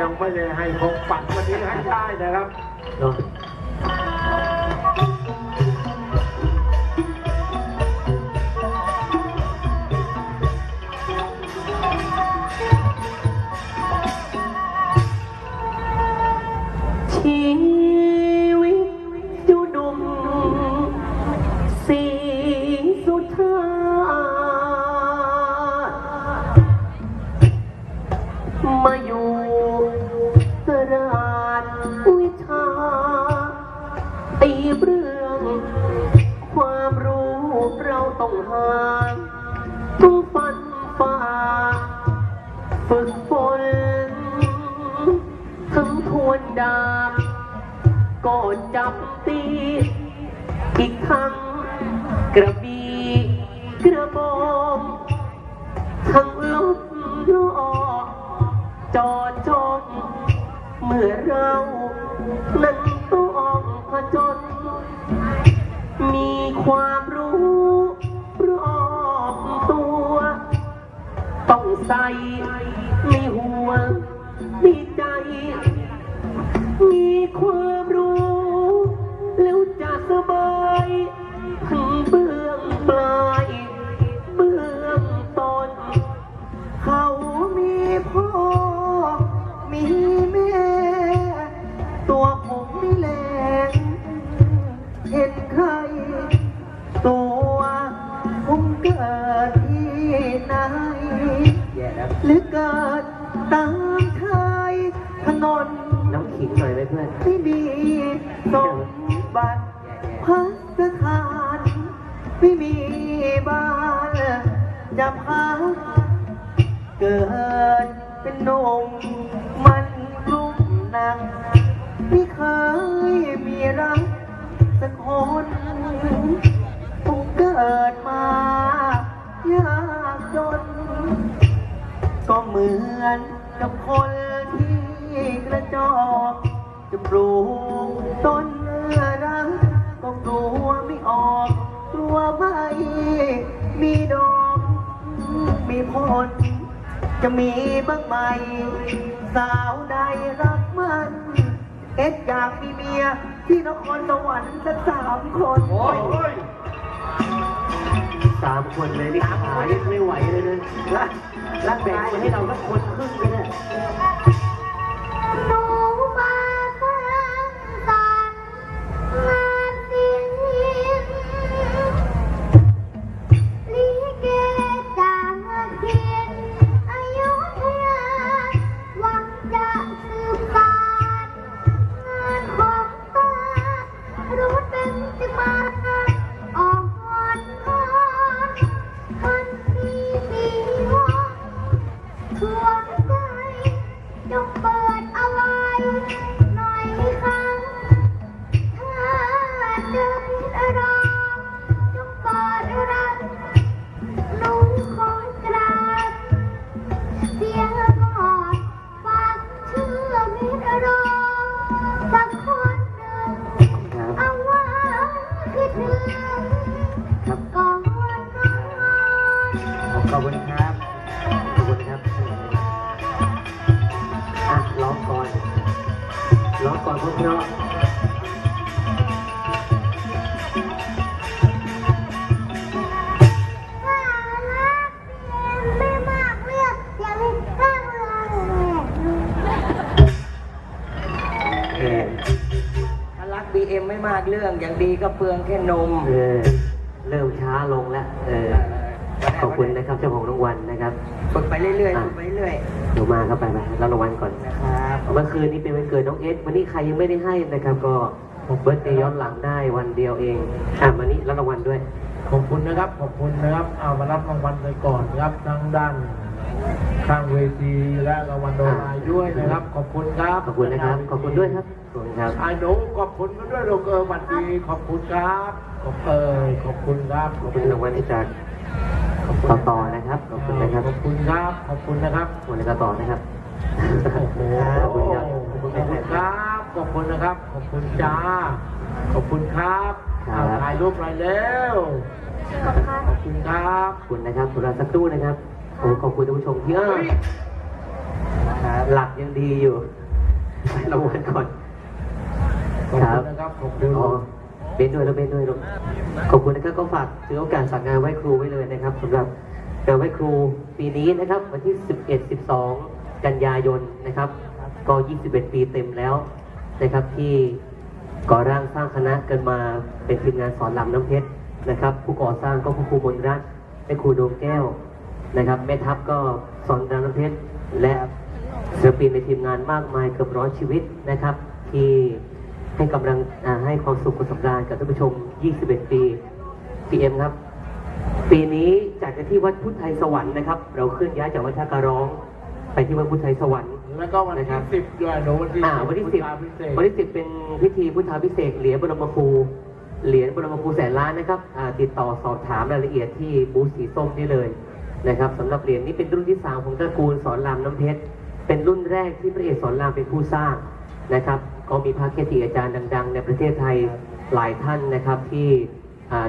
ยังไม่ได้ให้ของปันวันนี้ให้ได้นะครับ ชา ตีเรื่อง ความรู้เราต้องหาต้องฟันฝ่าฝึกฝนทั้งทวนดาบก็จับตีอีกทั้งกระบี่กระบองทั้งลบล้อจอดจงเมื่อเรา นั้นต้องผจญมีความรู้รอบตัว ต้องใส่ในหัวในใจ มีความ เกิดที่ไหนแย่แล้วหรือเกิดตามชายถนนน้ำขิงหน่อยไหมเพื่อนไม่มีสมบัติพัสถานไม่มีบ้านจะพักเกิดเป็นหนุ่มมันกลุ่มหนักไม่เคยมีรักสักคนผมเกิดมายาก จน ก็เหมือนกับคนที่กระจอกจะปลูกต้นรักก็กลัวไม่ออก กลัวไม่มีดอก มีผล จะมีบ้างไหม สาวใดรักมัน เอ็ดอยากมีเมียที่นครสวรรค์สักสามคน โอ้ย สามคนเลยนี่ขายไม่ไหวเลยนะรักรักแบ่งคนให้เราสักคนครึ่งเลยนะ เอ็มไม่มากเรื่องอย่างดีก็เปลืองแค่นมเออเริ่มช้าลงแล้วเออขอบคุณนะครับเจ้าของรางวัลนะครับฝึกไปเรื่อยๆฝึกไปเรื่อยเดี๋ยวมาเข้าไปไปรับรางวัลก่อนๆนะครับเมื่อคืนนี้เป็นวันเกิดน้องเอสวันนี้ใครยังไม่ได้ให้นะครับ ก็เบิร์ตเดย์ย้อนหลังได้วันเดียวเองอะวันนี้รับรางวัลด้วย ขอบคุณนะครับขอบคุณนะครับเอามารับรางวัลไปก่อนครับทั้งด้าน ข้างเวทีและรางวัลโดนายด้วยนะครับ ขอบคุณครับ ขอบคุณนะครับ ขอบคุณด้วยครับ ขอบคุณครับไอ้หนูขอบคุณกันด้วยลูกเออวันดี ขอบคุณครับ ขอบเออขอบคุณครับ ขอบคุณรางวัลที่จากต่อต่อนะครับ ขอบคุณนะครับ ขอบคุณครับ ขอบคุณนะครับขอบคุณต่อนะครับโอ้โหขอบคุณครับ ขอบคุณครับ ขอบคุณนะครับ ขอบคุณจ้า ขอบคุณครับครับเอาถ่ายรูปหน่อยเร็วขอบคุณครับ ขอบคุณนะครับคุณราสักครู่นะครับ โอ้ขอบคุณท่านผู้ชมที่เออคครับหลักยังดีอยู่ให้รางวัลก่อนขอบครัคุบณนะครับขอบคุณอ๋อเบนด้วยแล้วเบนด้วยลูกขอบคุณนะครับก็ฝากถือโอกาสฝากงานไหว้ครูไว้เลยนะครับสำหรับงานไหว้ครูปีนี้นะครับ วันที่ 11 12 กันยายนนะครับ ก็ 21 ปีเต็มแล้วนะครับที่ก่อร่างสร้างคณะกันมาเป็นทีมงานสอนลำน้ำเพชรนะครับ ผู้ก่อสร้างก็คุณครูมนรัตน์แม่ครูดวงแก้ว นะครับแม่ทัพก็สอนลำน้ำเพชรและศิลปินในทีมงานมากมายเกือบร้อยชีวิตนะครับ ที่ให้กำลังอ่าให้ความสุขกับสำราญกับท่านผู้ชม 21 ปี PM ครับ ปีนี้จากกันที่วัดพุทธไทยสวรรค์นะครับ เราเคลื่อนย้ายจากวัดท่าการร้อง ไปที่วัดพุทธไทยสวรรค์แล้วก็วันนะครัที่บสิบด้วยหนูวันที่อ่าวันที่สิบพุทธาพิเศษวันที่สิบเป็นพิธีพุทธาพิเศษกเหรียญบรมครูเหรียญบรมครูแสนล้านนะครับอ่าติดต่อสอบถามรายละเอียดที่บูธสีส้มนี่เลย นะครับสำหรับเหรียญนี้เป็นรุ่นที่สามของตระกูลสอนรามน้ำเพชร เป็นรุ่นแรกที่พระเอกสอนรามเป็นผู้สร้างนะครับ ก็มีพระเกจิอาจารย์ดัง ๆ ในประเทศไทยหลายท่านนะครับที่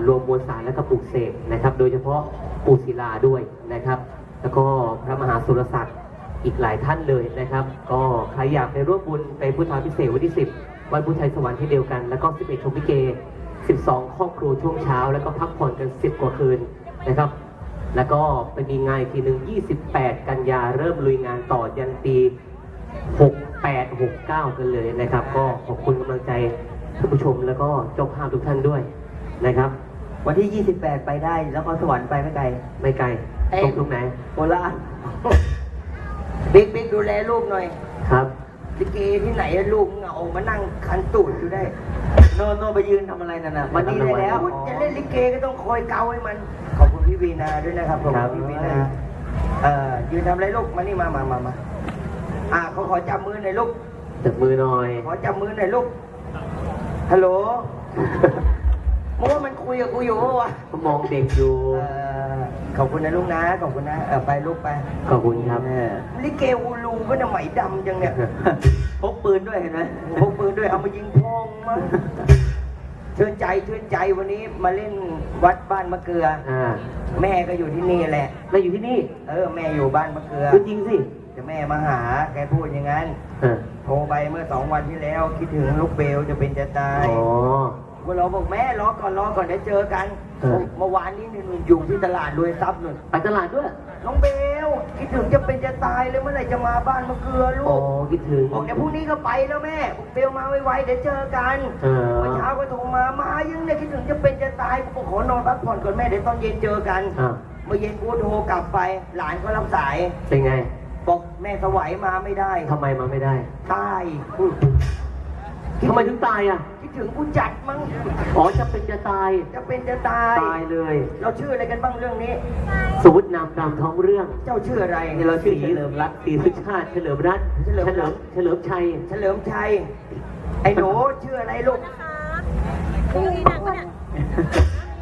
รวมมวลสารและก็ปลูกเสกนะครับ โดยเฉพาะปู่ศิลาด้วยนะครับ แล้วก็พระมหาสุรศักดิ์อีกหลายท่านเลยนะครับ ก็ใครอยากไปร่วมบุญไปพุทธาพิเศษกวันที่ 10 วันพุทธไทยสวรรค์ที่เดียวกัน แล้วก็ 11 ชมพิเก 12 ครอบครัวช่วงเช้า แล้วก็พักผ่อนกัน 10 กว่าคืนนะครับ แล้วก็ไปมีงานอีกทีหนึ่ง28 กันยาเริ่มลุยงานต่อยันปี68 69 กันเลยนะครับ ก็ขอบคุณกำลังใจท่านผู้ชมแล้วก็เจ้าภาพทุกท่านด้วยนะครับ วันที่ 28 ไปได้แล้วก็สวรรค์ไปไม่ไกล ไม่ไกลเอ้ย ตรงตรงไหนโคราชบิ๊กบิ๊กดูแลลูกหน่อยครับ ลิเกที่ไหนอะลูกเหงามานั่งคันตูดอยู่ได้โนนโนนไปยืนทำอะไรนั่นน่ะ วันนี้ได้แล้ว พูดจะเล่นลิเกก็ต้องคอยเกาให้มัน ขอบคุณ พี่วีนาด้วยนะครับขอบครัคุบณพี่วีนาเอ่อยืนทำอะไรลูกมานี่มามามามาอ่าเขาขอจับมือหน่อยลูก จับมือหน่อย ขอจับมือหน่อยลูก ฮัลโหลมึงว่ามันคุยกับกูอยู่ปะวะก็มองเด็กอยู่ เอ่อขอบคุณนะลูกนะ ขอบคุณนะเออไปลูกไปขอบคุณครับ ลิเกอูลูก็น่ะไหมดำจังเนี่ยพกปืนด้วยเห็นไหม พกปืนด้วยเอามายิงพองมาเชิญใจเชิญใจวันนี้มาเล่นวัดบ้านมะเกลือ อ่าแม่ก็อยู่ที่นี่แหละ เราอยู่ที่นี่เออ แม่อยู่บ้านมะเกลือพูดจริงสิจะแม่มาหาแกพูดอย่างนั้น เออโทรไปเมื่อสองวันที่แล้ว คิดถึงลูกเบลจะเป็นจะตายอ๋อพวกเราบอกแม่รอก่อนรอก่อนเดี๋ยวเจอกันเออ เมื่อวานนี้หนูอยู่ที่ตลาดรวยทรัพย์หนึ่งไปตลาดด้วย น้องเบลคิด ถึงจะเป็นจะตายเลยเมื่อไหร่จะมาบ้านมะเกลือลูอ๋อก คิดถึง บอกเดี๋ยวพรุ่งนี้ก็ไปแล้วแม่บอกเบลมาไวๆเดี๋ยวเจอกันเออ เมื่อเช้าก็โทรมา มายังเนี่ยคิดถึงจะเป็นจะตายกูบอกขอนอนพักผ่อนก่อนแม่เดี๋ยวตอนเย็นเจอกัน อ่าเมื่อเย็นกูโทรกลับไป หลานก็รับสาย เป็นไงบอกแม่สวัยมาไม่ได้ทำไมมาไม่ได้ตายทำไมถึงตายอะคิด ถึงกูจัดมั้งอ๋อจะเป็นจะตาย จะเป็นจะตายตายเลย เราชื่ออะไรกันบ้างเรื่องนี้ สมมตินามตามท้องเรื่อง เจ้าชื่ออะไรนี่เราชื่อเฉลิมรัตน์ศรีสุชาติเฉลิมรัตน์เฉลิมเฉรัลิตมน์ เฉลิมชัย เฉลิมชัย ไอ้หนูชื่ออะไรลูก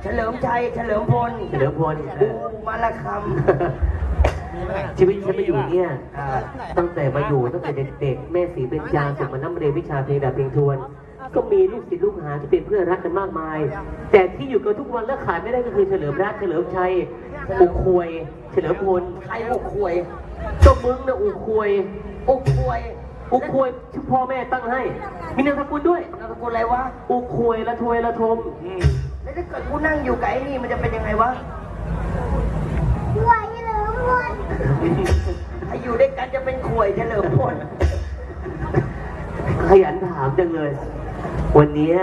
เฉลิมชัย เฉลิมพล เฉลิมพลบูมาละคชีวิตฉันมาอยู่เนี่ยำอ่าตั้งแต่มาอยู่ตั้งแต่เด็กๆ แม่สีเป็นจางส่งมานั่งเรียนวิชาเพลงดาบเพลงทวน ก็มีลูกศิษย์ลูกหาที่เป็นเพื่อนรักกันมากมาย แต่ที่อยู่กันทุกวันและขาดไม่ได้ก็คือเฉลิมรัตน์เฉลิมชัยอุควย เฉลิมพลใครอุกควยก็มึงนะอุควย อุกควยอุควยชื่อพ่อแม่ตั้งให้ มีนามสกุลด้วยนามสกุลอะไรวะอุควยละทวยละทมแล้วถ้าเกิดกูนั่งอยู่กับไอ้นี่มันจะเป็นยังไงวะไหวเหรือวนถ้าอยู่ด้วยกันจะเป็นขวยเฉลิมพลขยันถามจังเลย วันนี้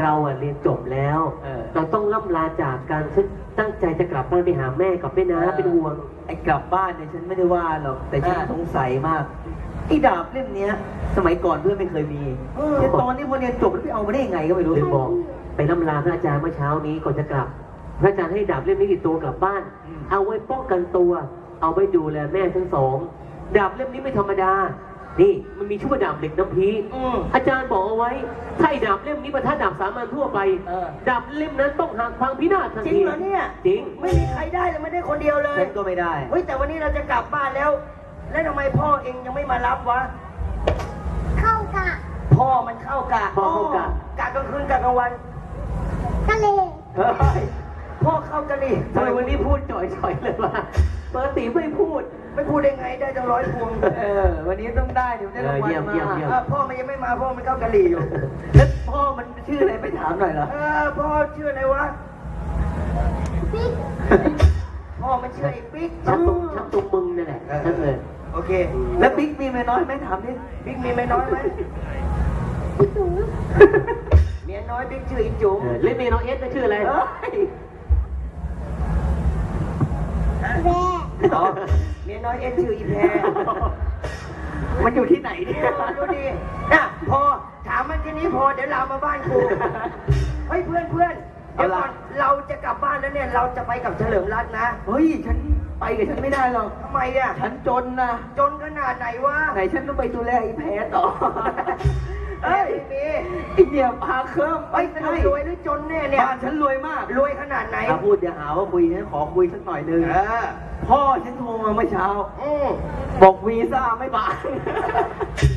เราอะเรียนจบแล้ว เออ เราต้องล่ำลาจากการฉันตั้งใจจะกลับบ้านไปหาแม่กับแม่น้าเป็นห่วง ไอ้กลับบ้านเนี่ยฉันไม่ได้ว่าหรอกแต่ฉันอ่า สงสัยมากไอ้ดาบเล่มเนี้ย สมัยก่อนเพื่อนไม่เคยมีเออ แต่ตอนนี้พอเรียนจบแล้วไปเอามาได้ยังไงก็ไม่รู้เลยบอกไปล่ำลาพระอาจารย์เมื่อเช้านี้ก่อนจะกลับ พระอาจารย์ให้ดาบเล่มนี้ติดตัวกลับบ้านเอาไว้ป้องกันตัว เอาไว้ดูแลแม่ทั้งสอง ดาบเล่มนี้ไม่ธรรมดา นี่มันมีชื่อว่าดาบเหล็กน้ำพีอืมอาจารย์บอกเอาไว้ถ้าไอ้ดาบเล่มนี้ประทัดดาบสามัญทั่วไปเออ ดาบเล่มนั้นต้องหักพังพินาศทันจริงทีเหรอเนี่ย จริง ไม่มีใครได้เลยไม่ได้คนเดียวเลย ฉันก็ไม่ได้ เฮ้ยแต่วันนี้เราจะกลับบ้านแล้ว แล้วทำไมพ่อเองยังไม่มารับวะ เข้ากะพ่อมันเข้ากะพ่อเข้ากะ กะกลางคืนกะกลางวัน ทะเล เฮ้ยพ่ อเข้ากะนี่ทำไมวันนี้พูดจ่อยๆเลยวะปกติไม่พูด ไม่พูดได้ไงได้ตั้งร้อยพวงเออ วันนี้ต้องได้เดี๋ยวได้รางวัลเออเยี่ยมมาเยี่ยมเยี่ยมเออพ่อมันยังไม่มาพ่อมันเข้ากะหรี่อยู่ แล้วพ่อมันชื่ออะไรไม่ถามหน่อยเหรอ เออพ่อชื่ออะไรวะปิ๊กพ่อมันชื่อไอ้ปิ๊กชักตรงชักตรงมึงนั่นแหละชักเลยโอเค แล้วบิ๊กมีเมียน้อยไหมถามดิบิ๊กมีเมียน้อยไหมพี่จุ๋มเมียน้อยบิ๊กชื่อไอ้จุ๋มเออเล่นเมย์น้องเอสน่ะชื่ออะไรเอ้ย แม่อ๋อเมียน้อยเอ็นชื่ออีแพรมันอยู่ที่ไหนเนี่ยดูดิน่ะพอถามมันแค่นี้พอเดี๋ยวเรามาบ้านกูเฮ้ยเพื่อนเพื่อนเดี๋ยวก่อนเราจะกลับบ้านแล้วเนี่ย เราจะไปกับเฉลิมรัตน์นะ เฮ้ยฉันไปกับฉันไม่ได้หรอกทำไมอะฉันจนนะจนขนาดไหนวะไหนฉันต้องไปดูแลไอ้แพ้ต่อ เฮ้เฮ้ยยมีไอ้เนี่ยพาเครื่องไอ้ยสนุกรวยหรือจนแน่เนี่ยบ้านฉันรวยมากรวยขนาดไหนถ้าพูดอย่าหาว่าคุยฉันขอคุยสักหน่อยนึงเออพ่อฉันโทรมาเมื่อเช้า อืมบอกวีซ่าไม่บาน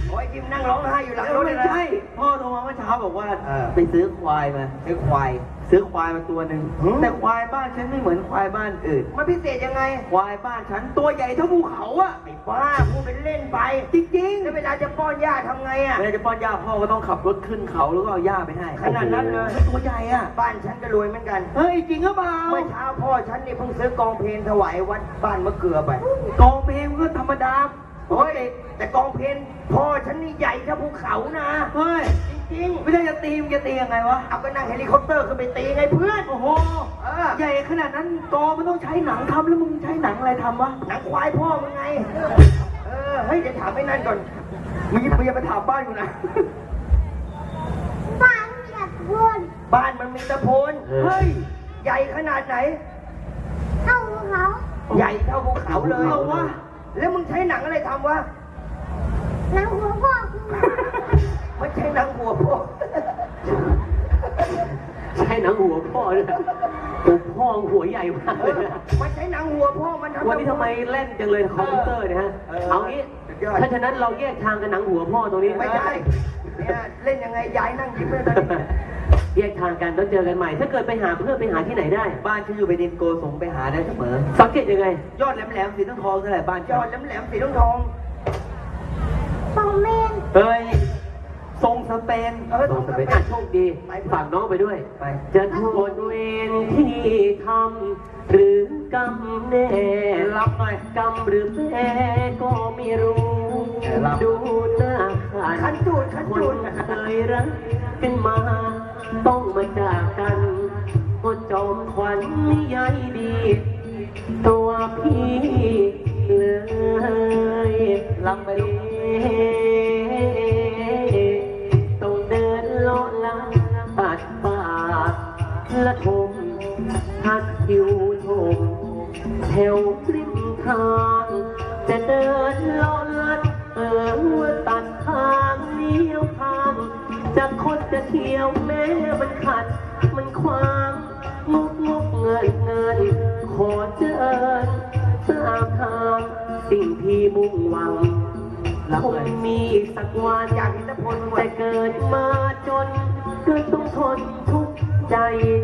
โอ้ยยิ้มนั่งร้องไห้อยู่หลังรถเลไม่ยนะ ใช่พ่อโทรมาเมื่อเช้าบอกว่าเออ ไปซื้อควายมาไอ้ควาย ซื้อควายมาตัวหนึ่งหือ แต่ควายบ้านฉันไม่เหมือนควายบ้านอื่น มันพิเศษยังไงควายบ้านฉันตัวใหญ่เท่าภูเขาอะไอ้บ้าพูดเป็นเล่นไป จริงแล้วเวลาจะป้อนหญ้าทำไงอะๆเวลาจะป้อนหญ้าพ่อก็ต้องขับรถขึ้นเขาแล้วก็เอาหญ้าไปให้ขนาดนั้นเลยมันตัวใหญ่อะบ้านฉันก็รวยเหมือนกัน เฮ้ยจริงหรือเปล่าเมื่อเช้าพ่อฉันนี่เพิ่งซื้อกองเพลงถวายวัดบ้านมะเกลือไป กองเพลงก็ธรรมดาโอ้ยแต่กองเพลงพ่อฉันนี่ใหญ่เท่าภูเขานะ เฮ้ ตีมงจะตียังไงวะๆเอาก็นั่งเฮลิคอปเตอร์ขึ้นไปตีไงเพื่อน โอ้โหเออ ใหญ่ขนาดนั้นกอมันต้องใช้หนังทำแล้วมึงใช้หนังอะไรทำวะ หนังควายพ่อมึงไง เออ เฮ้ยเดี๋ยวถามไอ้นั่นก่อนมึงมึงอย่าไปถามบ้านกูนะบ้านมีอัดวนบ้านมันมีตะโพนเออเฮ้ย ใหญ่ขนาดไหนเข้าเขาใหญ่เท่าภูเขาเลยเอาวะ แล้วมึงใช้หนังอะไรทำวะ หนังหัวพ่อกูไม่ใช่หนังหัวพ่อใช่ หนังหัวพ่อเลยตัวพ่อหัวใหญ่มากเอเลยอนะไม่ใช่หนังหัวพ่อมันทำวันนี้ทำไมเล่นจังเลยคอมพิวเตอร์เนี่ยฮะเออเอางี้สุดยอดถ้าฉะนั้นเราแยกทางกันหนังหัวพ่อตรงนี้ไม่ได้เนี่ยเล่นยังไงยายนั่งยิ้มเลยตอนนี้แยกทางกันต้องเจอกันใหม่ ถ้าเกิดไปหาเพื่อนไปหาที่ไหนได้ บ้านฉันอยู่ไปดินโกสมไปหาได้เสมอ สังเกตยังไง ยอดแหลมๆสีทองทองเท่าไหร่บ้านยฉันอดแหลมๆสีทองทองสองเมนเฮ้ย ทรงสเปนเออต้ต้อองงจะจะเป็เป็นนอะโชคดีฝากน้องไปด้วย ไป จะโทษเวรที่ทำหรือกรรมแน่รับหน่อยกรรมหรือแม่ก็ไม่รู้เออรับดูหน้าขัขันนจูดขันคจูนดเคยรักกันมา ต้องมาจากกันก็จอมขวัญนิยายดี ตัวพี่เลยรับไปลูก ละทมทัดคิวชมแถวริมทางจะเดินลาะลัดเออตัดทางเลี้ยวทางจะคดจะเที่ยวแม้มันขัด มันขวางงกงกเงินเงินขอเจริญตามทางสิ่งที่มุ่งหวังคงมีสักวันอยากเห็นตะโพนแต่เกิดมาจนก็ต้องทนทุกข์ ใจ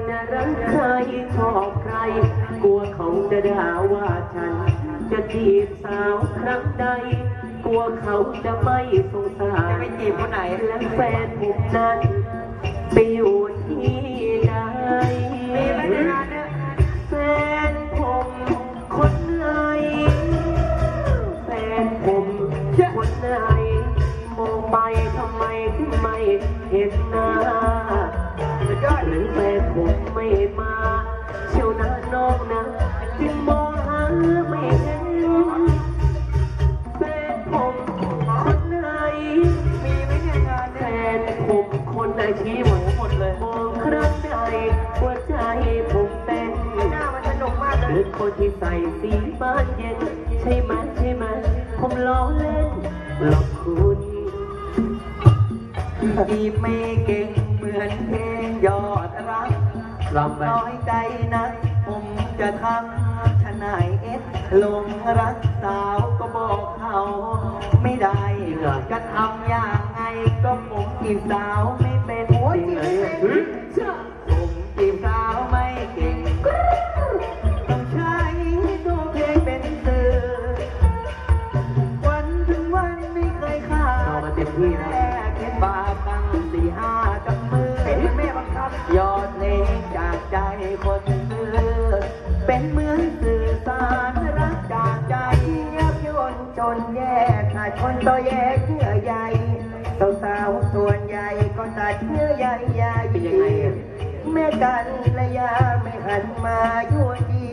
จะรักใครชอบใคร กลัวเขาจะด่าว่าฉัน จะจีบสาวครั้งใด กลัวเขาจะไม่สงสารจะไปจีบคนไหน และแฟนผมนั้น ไปอยู่ที่ใดมีไหมในงานเนี่ย คนไหนชี้หมดหมดเลยมองครั้งใดหัวใจผมเต้นหน้ามันสนุกมากเลหยรือคนที่ใส่สีบ้านเย็น ใช่ไหมใช่ไหมผมล้อเล่นหลอกคุณจีบไม่เก่งเหมือนเพลงยอดรักลำไปน้อยใจนักผมจะทำชะนายเอ็ดหลงรักสาวก็บอกเขา ไม่ได้จะทำอย่างไง ก็ผมจีบสาวไม่เป็นโอ้ยจริงจีบเหรอไม่เนี่ยเป็นผม มายั่วยี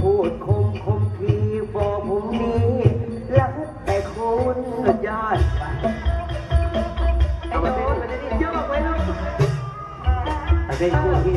พูดคมคมทีบอกผมนี้รักแต่คนญาติไอ้โดนไว้ลูกแต่นพวกที่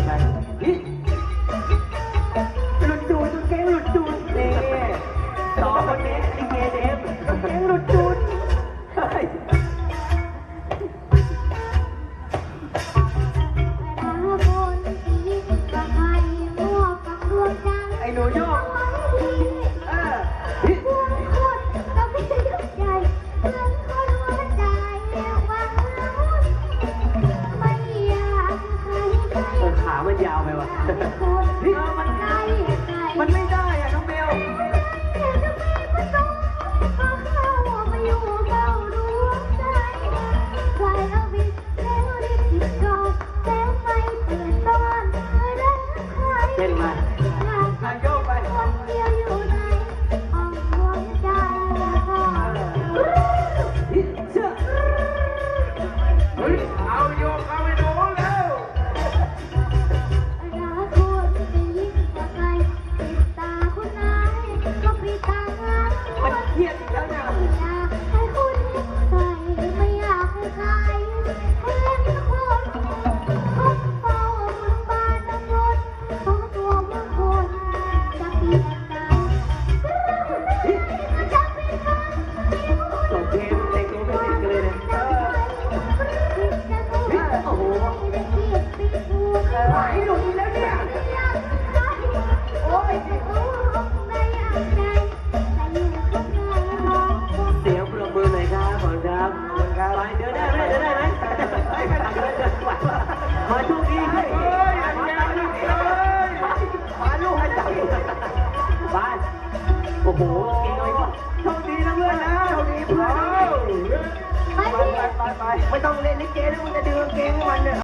എനിക്ക് ചേരുമുണ്ട് നിങ്ങൾക്ക് മണ്ണ്